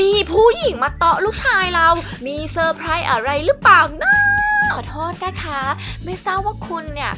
มีผู้หญิงมาเตาะลูกชายเรา มีเซอร์ไพรส์อะไรหรือเปล่านะ ขอโทษนะคะ ไม่ทราบว่าคุณเนี่ย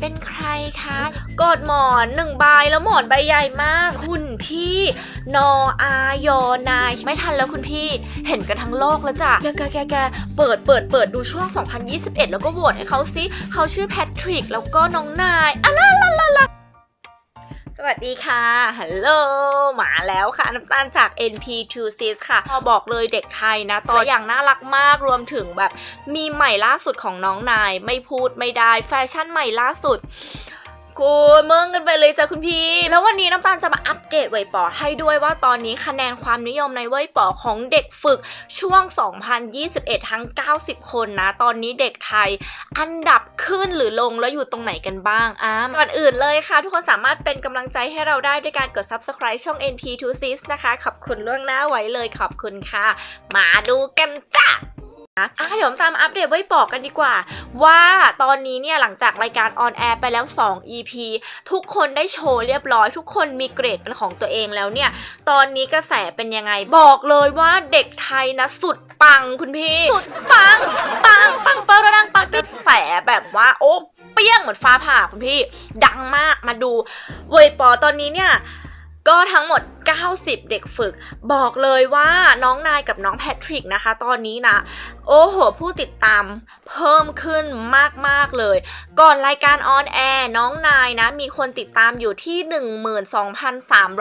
เป็นใครคะกอดหมอนหนึ่งใบแล้วหมอนใบใหญ่มาก คุณพี่นออายอนายไม่ทันแล้วคุณพี่เห็นกันทั้งโลกแล้วจ้ะแกแกแกแกเปิดเปิดเปิดดูช่วง 2021 แล้วก็โหวตให้เขาสิเขาชื่อแพทริกแล้วก็น้องนายอะลาลาลา วัสดีค่ะ ฮัลโหล มาแล้วค่ะ น้ำตาลจาก NP2Sis ค่ะ พอบอกเลยเด็กไทยนะตัวอย่างน่ารักมาก รวมถึงแบบมีใหม่ล่าสุดของน้องนาย ไม่พูดไม่ได้ แฟชั่นใหม่ล่าสุด กูเมืองกันไปเลยจ้ะคุณพี่ แล้ววันนี้น้ำตาลจะมาอัปเดตเว่ยป๋อให้ด้วยว่าตอนนี้คะแนนความนิยมในเว่ยป๋อของเด็กฝึกช่วง 2021 ทั้ง 90 คนนะ ตอนนี้เด็กไทย อันดับขึ้นหรือลงแล้วอยู่ตรงไหนกันบ้างอะก่อนอื่นเลยค่ะ ทุกคนสามารถเป็นกำลังใจให้เราได้ด้วยการกด subscribe ช่อง NP2Sis นะคะ ขอบคุณล่วงหน้าไว้เลยขอบคุณค่ะ มาดูกันจ้ะ อะเดี๋ยวผมตามอัปเดตไว้บอกกันดีกว่า ว่าตอนนี้เนี่ยหลังจากรายการออนแอร์ไปแล้ว 2 EP ทุกคนได้โชว์เรียบร้อย ทุกคนมีเกรดเป็นของตัวเองแล้วเนี่ย ตอนนี้กระแสเป็นยังไงบอกเลยว่าเด็กไทยนะสุดปังคุณพี่ สุดปัง ปัง ปังเปอร์ดังปังกระแสแบบว่าโอ้เปี้ยงเหมือนฟ้าผ่าคุณพี่ ดังมากมาดูเวยปอตอนนี้เนี่ย ก็ทั้งหมด 90 เด็กฝึก บอกเลยว่าน้องนายกับน้องแพทริกนะคะ ตอนนี้นะ โอ้โห ผู้ติดตามเพิ่มขึ้นมาก ๆ เลย ก่อนรายการออนแอร์น้องนายนะ มีคนติดตามอยู่ที่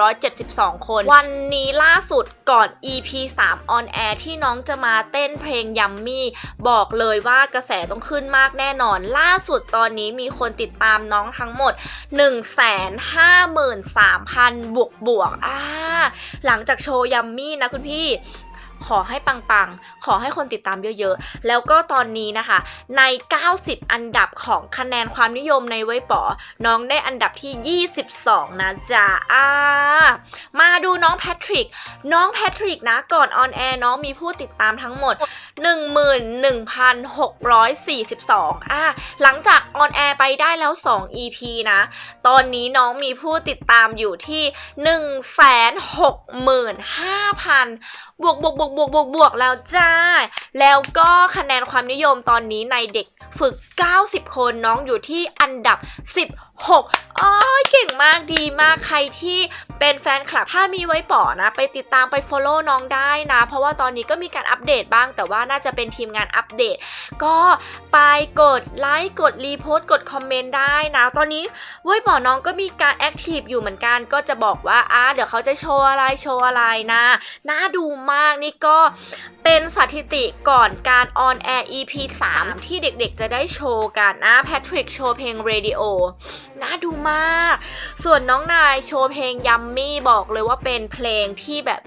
12,372 คน วันนี้ล่าสุดก่อน EP 3 ออนแอร์ที่น้องจะมาเต้นเพลงยัมมี่บอกเลยว่ากระแสต้องขึ้นมากแน่นอน ล่าสุดตอนนี้มีคนติดตามน้องทั้งหมด 153,000 บวกบวกอ่าหลังจากโชว์ยัมมี่นะคุณพี่ ขอให้ปังๆ ขอให้คนติดตามเยอะๆ แล้วก็ตอนนี้นะคะ ใน 90 อันดับของคะแนนความนิยมในเว็บปอน้องได้อันดับที่ 22 นะจ๊ะอ่ามาดูน้องแพทริก น้องแพทริกนะ ก่อนออนแอร์น้องมีผู้ติดตามทั้งหมด 11,642อ่าหลังจากออนแอร์ไปได้แล้ว 2 EP นะ ตอนนี้น้องมีผู้ติดตามอยู่ที่ 165,000 บวกบวกบวกบวกบวกบวกแล้วจ้า แล้วก็คะแนนความนิยมตอนนี้ในเด็กฝึก 90 คนน้องอยู่ที่อันดับ 16อ้อเก่งมากดีมากใครที่เป็นแฟนคลับถ้ามีไว้ป๋อนะ ไปติดตามไป follow น้องได้นะ เพราะว่าตอนนี้ก็มีการอัปเดตบ้างแต่ว่าน่าจะเป็นทีมงานอัปเดต ก็ไปกดไลค์กดรีโพสต์กดคอมเมนต์ได้นะ ตอนนี้เว้ป๋อน้องก็มีการแอคทีฟอยู่เหมือนกัน ก็จะบอกว่าอ่าเดี๋ยวเขาจะโชว์อะไรโชว์อะไรนะน่าดูมากนี่ก็เป็นสถิติก่อนการออนแอร์ EP 3 ที่เด็กๆ จะได้โชว์กันนะแพทริกโชว์เพลง Radio น่าดูมาก ส่วนน้องนายโชว์เพลงยัมมี่บอกเลยว่าเป็นเพลงที่แบบ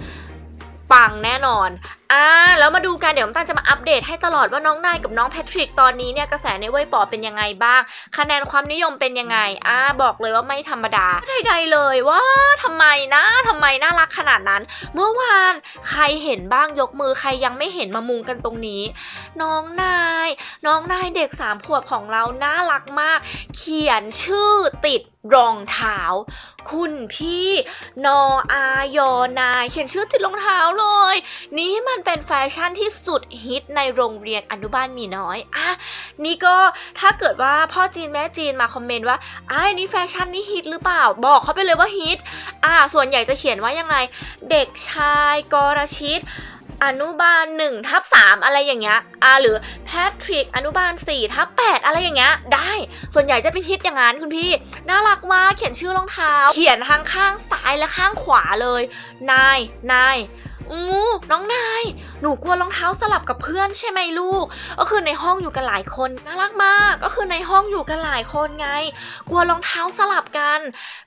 ปังแน่นอน อ่าแล้วมาดูกันเดี๋ยวน้ำตาลจะมาอัปเดตให้ตลอดว่าน้องนายกับน้องแพทริกตอนนี้เนี่ยกระแสในเว่ยปอเป็นยังไงบ้าง คะแนนความนิยมเป็นยังไงอ่าบอกเลยว่าไม่ธรรมดาใดๆเลยว่าทำไมนะทำไมน่ารักขนาดนั้น เมื่อวานใครเห็นบ้างยกมือใครยังไม่เห็นมามุงกันตรงนี้ น้องนาย น้องนายเด็กสามขวบของเราน่ารักมาก เขียนชื่อติดรองเท้า คุณพี่ นออายอนายเขียนชื่อติดรองเท้าเลย นี่มันเป็นแฟชั่นที่สุดฮิตในโรงเรียนอนุบาลมีน้อยอะนี่ก็ถ้าเกิดว่าพ่อจีนแม่จีนมาคอมเมนต์ว่าอ้ายนี่แฟชั่นนี่ฮิตหรือเปล่า บอกเขาไปเลยว่าฮิตอ่าส่วนใหญ่จะเขียนว่ายังไง เด็กชายกรชิตอนุบาล1ทับ3อะไรอย่างเงี้ยอ่าหรือแพทริกอนุบาล4ทับ8อะไรอย่างเงี้ย ได้ ส่วนใหญ่จะเป็นฮิตอย่างนั้นคุณพี่ น่ารักมาก เขียนชื่อรองเท้า เขียนทางข้างซ้ายและข้างขวาเลย นาย นาย อู้น้องนายหนูกลัวรองเท้าสลับกับเพื่อนใช่ไหมลูก ก็คือในห้องอยู่กันหลายคนน่ารักมาก ก็คือในห้องอยู่กันหลายคนไง กลัวรองเท้าสลับกัน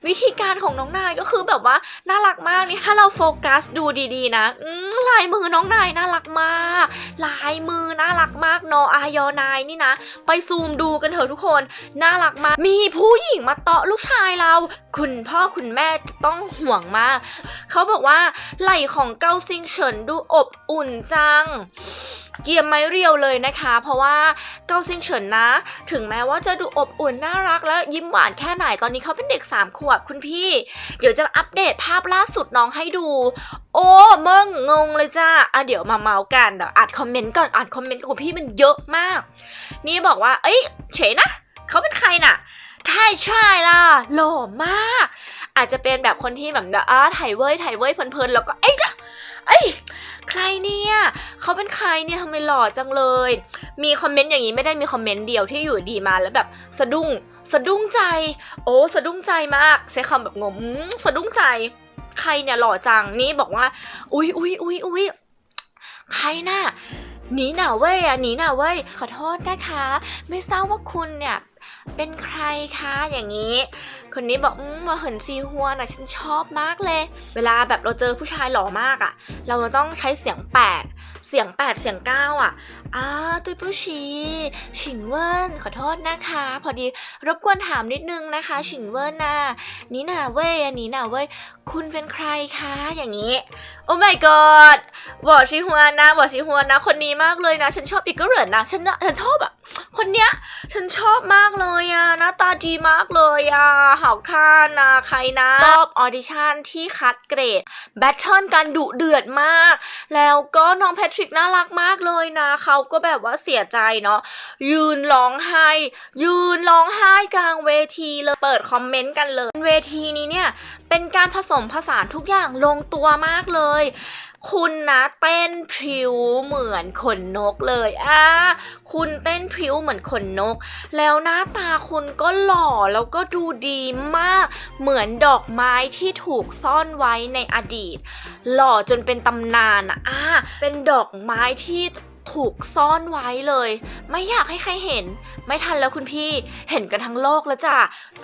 วิธีการของน้องนายก็คือแบบว่าน่ารักมากนี่ถ้าเราโฟกัสดูดีๆนะอืลายมือน้องนายน่ารักมาก ลายมือน่ารักมากนออายอนายนี่นะ ไปซูมดูกันเถอะทุกคนน่ารักมาก มีผู้หญิงมาเตาะลูกชายเรา คุณพ่อคุณแม่ต้องห่วงมาก เขาบอกว่าไหล่ของเกาซิงเฉินดูอบอุ่นจัง เกียมไม้เรียวเลยนะคะ เพราะว่าเกาซิงเฉินนะ ถึงแม้ว่าจะดูอบอุ่นน่ารักและยิ้มหวานแค่ไหนตอนนี้เขาเป็นเด็ก 3 ขวบคุณพี่ เดี๋ยวจะอัปเดตภาพล่าสุดน้องให้ดู โอ้เมึงงงเลยจ้าอะเดี๋ยวมาเมาส์กันเดี๋ยวอ่านคอมเมนต์ก่อนอ่านคอมเมนต์ของพี่มันเยอะมาก นี่บอกว่า เอ้ยเฉยนะเขาเป็นใครน่ะใช่ใช่ล่ะหล่อมาก อาจจะเป็นแบบคนที่แบบแบบอ่าถ่ายเว้ยถ่ายเว้ยเพลินๆแล้วก็เอ้ยจ้ะเอ้ย ใครเนี่ยเขาเป็นใครเนี่ยทำไมหล่อจังเลย มีคอมเมนต์อย่างนี้ไม่ได้มีคอมเมนต์เดียวที่อยู่ดีมาแล้วแบบสะดุ้งสะดุ้งใจ โอ้สะดุ้งใจมากใช้คำแบบงงสะดุ้งใจ ใครเนี่ยหล่อจังนี่บอกว่า อุ๊ยอุ๊ยอุ๊ยอุ๊ยใครน่ะหนีหน่าเว้ยอะหนีหน่าเว้ยขอโทษนะคะ ไม่ทราบว่าคุณเนี่ย เป็นใครคะอย่างนี้ คนนี้บอกอืมมาเหินซีฮัวน่ะฉันชอบมากเลย เวลาแบบเราเจอผู้ชายหล่อมากอะ่ะ เราต้องใช้เสียงแปดเสียงแปดเสียงเก้าอะอ้าตุยผู้ชีฉิงเวินขอโทษนะคะ พอดีรบกวนถามนิดนึงนะคะ ฉิงเวินนะนี่น่ะเว้ยอันนี้น่ะเว้ยคุณเป็นใครคะอย่างนี้ โอ้ my god บอกชิฮวนนะบอกชิฮวนนะ คนนี้มากเลยนะ ฉันชอบอีกก็เหรินนะฉันนะฉันชอบอะคนเนี้ยฉันชอบมากเลยอะหน้าตาดีมากเลยอะหาวค่านะใครนะรอบออดิชั่นที่คัดเกรดแบทเทิลกันดุเดือดมาก แล้วก็น้องแพทริกน่ารักมากเลยนะเขาก็แบบว่าเสียใจเนาะยืนร้องไห้ ยืนร้องไห้กลางเวทีเลยเปิดคอมเมนต์กันเลยเวทีนี้เนี่ยเป็นการผสมผสานทุกอย่างลงตัวมากเลย คุณนะเต้นพริ้วเหมือนขนนกเลยอะคุณเต้นพริ้วเหมือนขนนก แล้วหน้าตาคุณก็หล่อแล้วก็ดูดีมาก เหมือนดอกไม้ที่ถูกซ่อนไว้ในอดีต หล่อจนเป็นตำนานอะอะเป็นดอกไม้ที่ ถูกซ่อนไว้เลย ไม่อยากให้ใครเห็น ไม่ทันแล้วคุณพี่เห็นกันทั้งโลกแล้วจ้ะ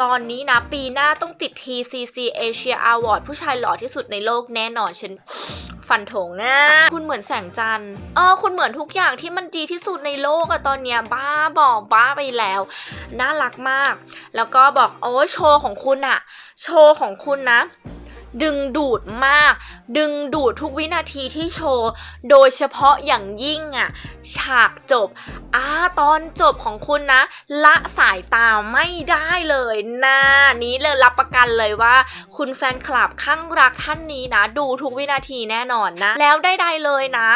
ตอนนี้นะปีหน้าต้องติด TCC Asia Award ผู้ชายหล่อที่สุดในโลกแน่นอนฉันฟันธงนะคุณเหมือนแสงจันทร์เออคุณเหมือนทุกอย่างที่มันดีที่สุดในโลกอะตอนเนี้ยบ้าบอกบ้าไปแล้ว น่ารักมาก แล้วก็บอกโอ้ยโชว์ของคุณอะโชว์ของคุณนะ ดึงดูดมาก ดึงดูดทุกวินาทีที่โชว์ โดยเฉพาะอย่างยิ่งอะฉากจบอ่าตอนจบของคุณนะ ละสายตาไม่ได้เลยนะนี้เลยรับประกันเลยว่า คุณแฟนคลับข้างรักท่านนี้นะ ดูทุกวินาทีแน่นอนนะ แล้วได้ ๆ เลยนะ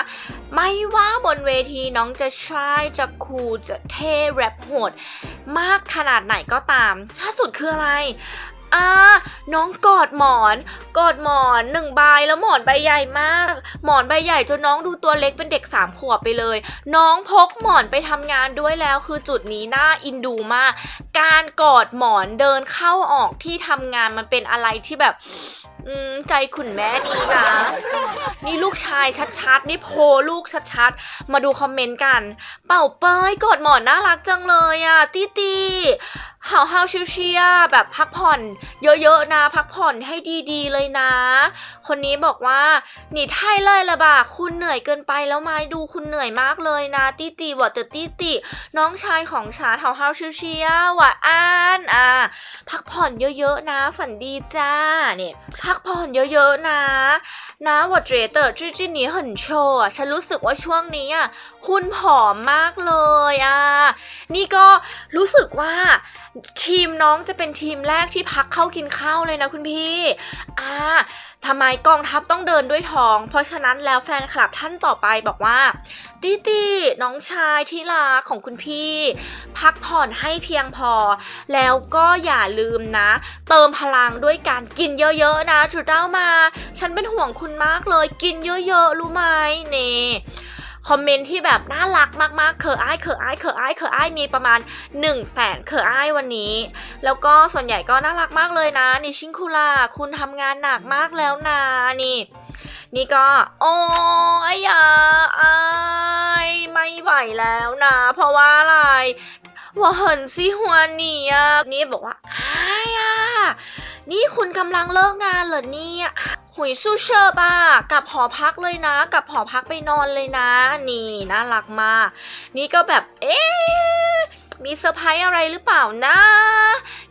ไม่ว่าบนเวทีน้องจะชายจะคูลจะเท่แรปโหดมากขนาดไหนก็ตามล่าสุดคืออะไร อ่าน้องกอดหมอน กอดหมอนหนึ่งใบแล้วหมอนใบใหญ่มาก หมอนใบใหญ่จนน้องดูตัวเล็กเป็นเด็กสามขวบไปเลย น้องพกหมอนไปทำงานด้วยแล้ว คือจุดนี้น่าอินดูมาก การกอดหมอนเดินเข้าออกที่ทำงานมันเป็นอะไรที่แบบอืมใจขุนแม่ดีนะ นี่ลูกชายชัดๆ นี่โพลูกชัดๆ มาดูคอมเมนต์กัน เป่าเป้ยกอดหมอนน่ารักจังเลยอะตีตี เฮาเฮาชิวเชียแบบพักผ่อน เยอะๆนะ พักผ่อนให้ดีๆเลยนะ คนนี้บอกว่า หนีไทยเลยละบ่าคุณเหนื่อยเกินไปแล้วไหมดูคุณเหนื่อยมากเลยนะ ตี้ตีวอเตอร์ตี้ตีน้องชายของฉันเฮาเฮาชิวเชียว่ะอ่านอ่าพักผ่อนเยอะๆนะ ฝันดีจ้าเนี่ยพักผ่อนเยอะๆนะ นะวอเจเตอร์จี้จีนี้หินโชว์ฉันรู้สึกว่าช่วงนี้อะคุณผอมมากเลยอะนี่ก็รู้สึกว่าทีมน้องจะเป็นทีมแรกที่พักเข้ากินข้าวเลยนะคุณพี่ อ่าทำไมกองทัพต้องเดินด้วยท้อง เพราะฉะนั้นแล้วแฟนคลับท่านต่อไปบอกว่าตีตีน้องชายที่รักของคุณพี่ พักผ่อนให้เพียงพอ แล้วก็อย่าลืมนะ เติมพลังด้วยการกินเยอะๆนะจุดเต้ามา ฉันเป็นห่วงคุณมากเลย กินเยอะๆ รู้ไหมเน่ คอมเมนต์ที่แบบน่ารักมากๆ เคออ้ายเคออ้ายเคออ้ายเคออ้ายมีประมาณ1นึ่งแสนเคออ้ายวันนี้ แล้วก็ส่วนใหญ่ก็น่ารักมากเลยนะนิชิงคุล่าคุณทำงานหนักมากแล้วนะนี่ นี่ก็ โอ้ยอย่าอายไม่ไหวแล้วนะ เพราะว่าอะไรว่าเหินซิฮวนนี่อะนี่บอกว่าอายอะนี่คุณกำลังเลิกงานเหรอเนี่ย หุยสู้เชอร์ป่ะกลับหอพักเลยนะกลับหอพักไปนอนเลยนะ นี่น่ารักมากนี่ก็แบบเอ๊ะมีเซอร์ไพรส์อะไรหรือเปล่านะ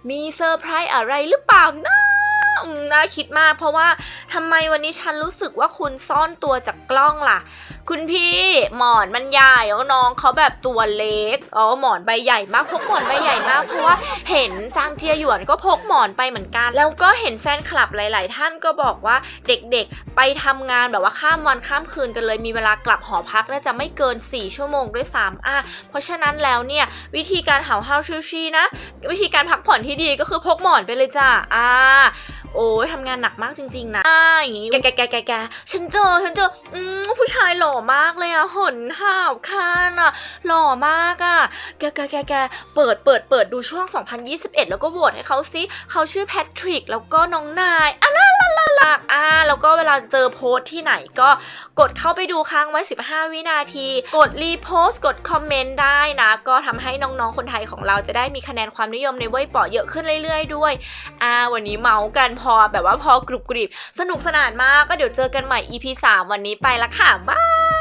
มีเซอร์ไพรส์อะไรหรือเปล่านะ น่าคิดมาก เพราะว่าทำไมวันนี้ฉันรู้สึกว่าคุณซ่อนตัวจากกล้องล่ะ คุณพี่หมอนมันใหญ่แล้วน้องเขาแบบตัวเล็กอ๋อหมอนใบใหญ่มากพกหมอนใบใหญ่มากเพราะว่าเห็นจางเจียหยวนก็พกหมอนไปเหมือนกัน แล้วก็เห็นแฟนคลับหลาย ๆ ท่านก็บอกว่าเด็กๆ ไปทำงานแบบว่าข้ามวันข้ามคืนกันเลยมีเวลากลับหอพักน่าจะไม่เกิน 4 ชั่วโมงด้วยซ้ำอะเพราะฉะนั้นแล้วเนี่ยวิธีการเห่าเห่าชิวชีนะ วิธีการพักผ่อนที่ดีก็คือพกหมอนไปเลยจ้ะอ่าโอ้ยทำงานหนักมากจริง ๆ นะอ่าอย่างงี้แกแกแกแกแกฉันเจอฉันเจออืมผู้ชายหล่อมากเลยอะหนห่าวคานอะหล่อมากอะแกแกแกแกเปิดเปิดเปิดดูช่วง 2021 แล้วก็โหวตให้เขาซิเขาชื่อแพทริกแล้วก็น้องนายอะลาลาลาลาอะ เวลาเจอโพสต์ที่ไหนก็กดเข้าไปดูค้างไว้ 15 วินาที กดรีโพสต์กดคอมเมนต์ได้นะ ก็ทำให้น้องๆ คนไทยของเราจะได้มีคะแนนความนิยมในเว่ยป่อเยอะขึ้นเรื่อยๆ ด้วยอ่าวันนี้เมาส์กันพอแบบว่าพอกรุบกริบสนุกสนานมากก็เดี๋ยวเจอกันใหม่ EP 3 วันนี้ไปละค่ะบ๊าย